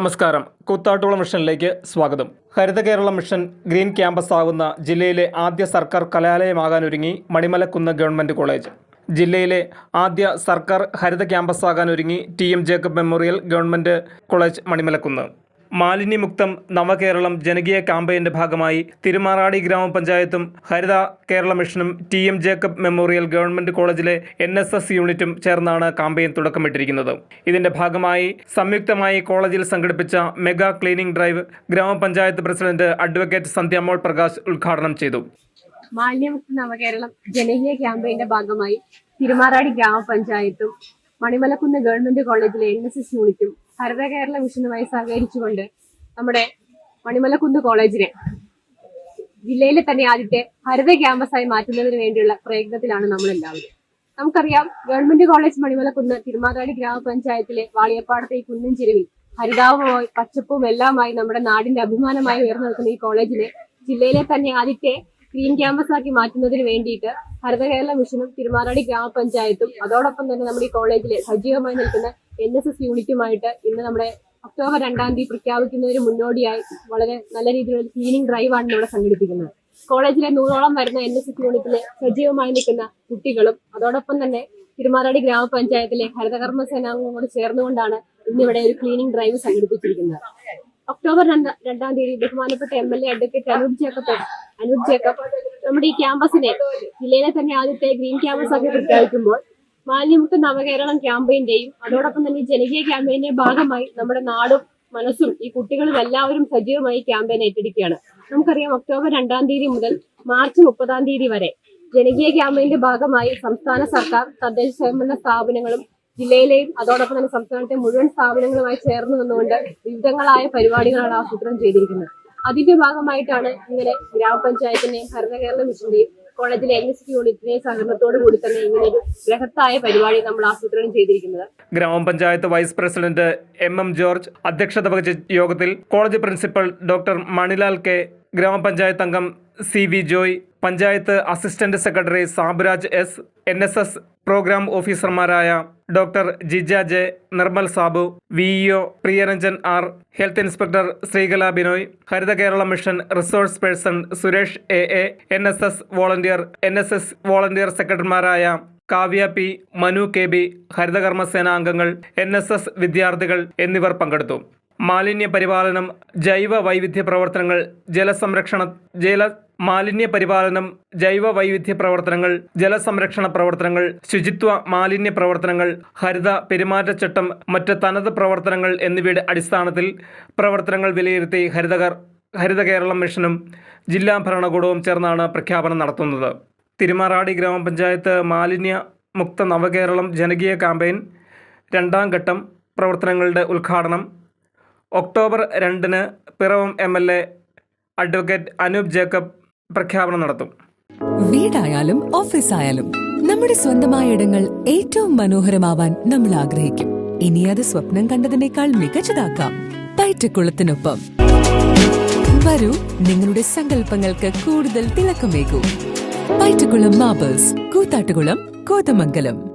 നമസ്കാരം. കൂത്താട്ടുകുളം മിഷനിലേക്ക് സ്വാഗതം. Haritha Kerala mission green campus ആകുന്ന ജില്ലയിലെ ആദ്യ സർക്കാർ കലാലയമാകാനൊരുങ്ങി മണിമലക്കുന്ന് ഗവൺമെന്റ് കോളേജ്. ജില്ലയിലെ ആദ്യ സർക്കാർ ഹരിത campus ആകാനൊരുങ്ങി T M Jacob memorial government college Manimalakunnu. മാലിന്യമുക്തം നവകേരളം ജനകീയ ക്യാമ്പയിന്റെ ഭാഗമായി തിരുമാറാടി ഗ്രാമപഞ്ചായത്തും ഹരിത കേരള മിഷനും T M Jacob memorial government കോളേജിലെ എൻ എസ് എസ് യൂണിറ്റും ചേർന്നാണ് ക്യാമ്പയിൻ തുടക്കമിട്ടിരിക്കുന്നത്. ഇതിന്റെ ഭാഗമായി സംയുക്തമായി കോളേജിൽ സംഘടിപ്പിച്ച മെഗാ ക്ലീനിംഗ് ഡ്രൈവ് ഗ്രാമപഞ്ചായത്ത് പ്രസിഡന്റ് അഡ്വക്കേറ്റ് സന്ധ്യാമോൾ പ്രകാശ് ഉദ്ഘാടനം ചെയ്തു. മാലിന്യമുക്ത നവകേരളം ജനകീയ ക്യാമ്പയിന്റെ ഭാഗമായി തിരുമാറാടി ഗ്രാമപഞ്ചായത്തും മണിമലക്കുന്ന് ഗവൺമെന്റ് കോളേജിലെ എൻ എസ് എസ് യൂണിറ്റും ഹരിത കേരള മിഷനുമായി സഹകരിച്ചുകൊണ്ട് നമ്മുടെ മണിമലക്കുന്ന് കോളേജിനെ ജില്ലയിലെ തന്നെ ആദ്യത്തെ ഹരിത ക്യാമ്പസായി മാറ്റുന്നതിന് വേണ്ടിയുള്ള പ്രയത്നത്തിലാണ് നമ്മളെല്ലാവരും. നമുക്കറിയാം ഗവൺമെന്റ് കോളേജ് മണിമലക്കുന്ന് തിരുമാതാടി ഗ്രാമപഞ്ചായത്തിലെ വാളിയപ്പാടത്തെ ഈ കുന്നിൻ ചെരുവിൽ ഹരിതാവുമായി പച്ചപ്പും എല്ലാമായി നമ്മുടെ നാടിന്റെ അഭിമാനമായി ഉയർന്നു നിൽക്കുന്ന ഈ കോളേജിനെ ജില്ലയിലെ തന്നെ ആദ്യത്തെ ഗ്രീൻ ക്യാമ്പസ് ആക്കി മാറ്റുന്നതിന് വേണ്ടിയിട്ട് ഹരിത കേരള മിഷനും തിരുമാറാടി ഗ്രാമപഞ്ചായത്തും അതോടൊപ്പം തന്നെ നമ്മുടെ ഈ കോളേജിലെ സജീവമായി നിൽക്കുന്ന എൻ എസ് എസ് യൂണിറ്റുമായിട്ട് ഇന്ന് നമ്മുടെ ഒക്ടോബർ രണ്ടാം തീയതി പ്രഖ്യാപിക്കുന്നതിന് മുന്നോടിയായി വളരെ നല്ല രീതിയിലുള്ള ക്ലീനിങ് ഡ്രൈവാണ് ഇവിടെ സംഘടിപ്പിക്കുന്നത്. കോളേജിലെ നൂറോളം വരുന്ന എൻ എസ് എസ് യൂണിറ്റിലെ സജീവമായി നിൽക്കുന്ന കുട്ടികളും അതോടൊപ്പം തന്നെ തിരുമാറാടി ഗ്രാമപഞ്ചായത്തിലെ ഹരിതകർമ്മ സേനാംഗങ്ങളോട് ചേർന്നുകൊണ്ടാണ് ഇന്നിവിടെ ഒരു ക്ലീനിങ് ഡ്രൈവ് സംഘടിപ്പിച്ചിരിക്കുന്നത്. ഒക്ടോബർ രണ്ടാം തീയതി ബഹുമാനപ്പെട്ട M L A advocate Anoop Jacob Anoop Jacob നമ്മുടെ ഈ ക്യാമ്പസിനെ ജില്ലയിലെ തന്നെ ആദ്യത്തെ ഗ്രീൻ ക്യാമ്പസ് ആക്കി പ്രഖ്യാപിക്കുമ്പോൾ മാലിന്യമുക്ത നവകേരളം ക്യാമ്പയിന്റെയും അതോടൊപ്പം തന്നെ ജനകീയ ക്യാമ്പയിന്റെ ഭാഗമായി നമ്മുടെ നാടും മനസ്സും ഈ കുട്ടികളും എല്ലാവരും സജീവമായി ക്യാമ്പയിൻ ഏറ്റെടുക്കുകയാണ്. നമുക്കറിയാം ഒക്ടോബർ രണ്ടാം തീയതി മുതൽ മാർച്ച് മുപ്പതാം തീയതി വരെ ജനകീയ ക്യാമ്പയിന്റെ ഭാഗമായി സംസ്ഥാന സർക്കാർ തദ്ദേശ സ്വയംഭരണ സ്ഥാപനങ്ങളും ജില്ലയിലെയും അതോടൊപ്പം തന്നെ സംസ്ഥാനത്തെ മുഴുവൻ സ്ഥാപനങ്ങളുമായി ചേർന്ന് നിന്നുകൊണ്ട് വിവിധങ്ങളായ പരിപാടികളാണ് ആസൂത്രണം ചെയ്തിരിക്കുന്നത്. അതിന്റെ ഭാഗമായിട്ടാണ് ഇങ്ങനെ ഗ്രാമപഞ്ചായത്തിനെ ഹരിതകേരള മിഷന്റെയും കോളേജിലെ എൻ എസ് യൂണിറ്റിന്റെയും സഹകരണത്തോടു കൂടി തന്നെ ഇങ്ങനെ ഒരു ബൃഹത്തായ പരിപാടി നമ്മൾ ആസൂത്രണം ചെയ്തിരിക്കുന്നത്. ഗ്രാമപഞ്ചായത്ത് vice president M M George അധ്യക്ഷത വഹിച്ച യോഗത്തിൽ college principal doctor Manilal K ഗ്രാമപഞ്ചായത്ത് അംഗം C V Joy panchayat assistant secretary Saburaj S N S S programme ഓഫീസർമാരായ doctor Jija J Nirmal Sabu V E O Priyaranjan R health inspector Sreekala Binoy Haritha Kerala mission resource person Suresh A A N S S volunteer N S S volunteer സെക്രട്ടറിമാരായ Kavya P Manu K B ഹരിതകർമ്മസേന അംഗങ്ങൾ N S S വിദ്യാർത്ഥികൾ എന്നിവർ പങ്കെടുത്തു. മാലിന്യ പരിപാലനം ജൈവ വൈവിധ്യ പ്രവർത്തനങ്ങൾ ജലസംരക്ഷണ ജല മാലിന്യ പരിപാലനം ജൈവ വൈവിധ്യ പ്രവർത്തനങ്ങൾ ജലസംരക്ഷണ പ്രവർത്തനങ്ങൾ ശുചിത്വ മാലിന്യ പ്രവർത്തനങ്ങൾ ഹരിത പെരുമാറ്റച്ചട്ടം മറ്റ് തനത് പ്രവർത്തനങ്ങൾ എന്നിവയുടെ അടിസ്ഥാനത്തിൽ പ്രവർത്തനങ്ങൾ വിലയിരുത്തി ഹരിതകർ ഹരിത കേരളം മിഷനും ജില്ലാ ഭരണകൂടവും ചേർന്നാണ് പ്രഖ്യാപനം നടത്തുന്നത്. തിരുമാറാടി ഗ്രാമപഞ്ചായത്ത് മാലിന്യ മുക്ത നവകേരളം ജനകീയ ക്യാമ്പയിൻ രണ്ടാം ഘട്ടം പ്രവർത്തനങ്ങളുടെ ഉദ്ഘാടനം ഒക്ടോബർ രണ്ടിന് Piravam M L A advocate Anoop Jacob പ്രഖ്യാപനം നടത്തും. വീടായാലും ഓഫീസായാലും നമ്മുടെ സ്വന്തമായ ഇടങ്ങൾ ഏറ്റവും മനോഹരമാവാൻ നമ്മൾ ആഗ്രഹിക്കും. ഇനി അത് സ്വപ്നം കണ്ടതിനേക്കാൾ മികച്ചതാക്കാം. പയറ്റക്കുളത്തിനൊപ്പം വരൂ നിങ്ങളുടെ സങ്കല്പങ്ങൾക്ക് കൂടുതൽ തിളക്കമേകൂ. പയറ്റക്കുളം മാബേഴ്സ് കൂത്താട്ടുകുളം കോതമംഗലം.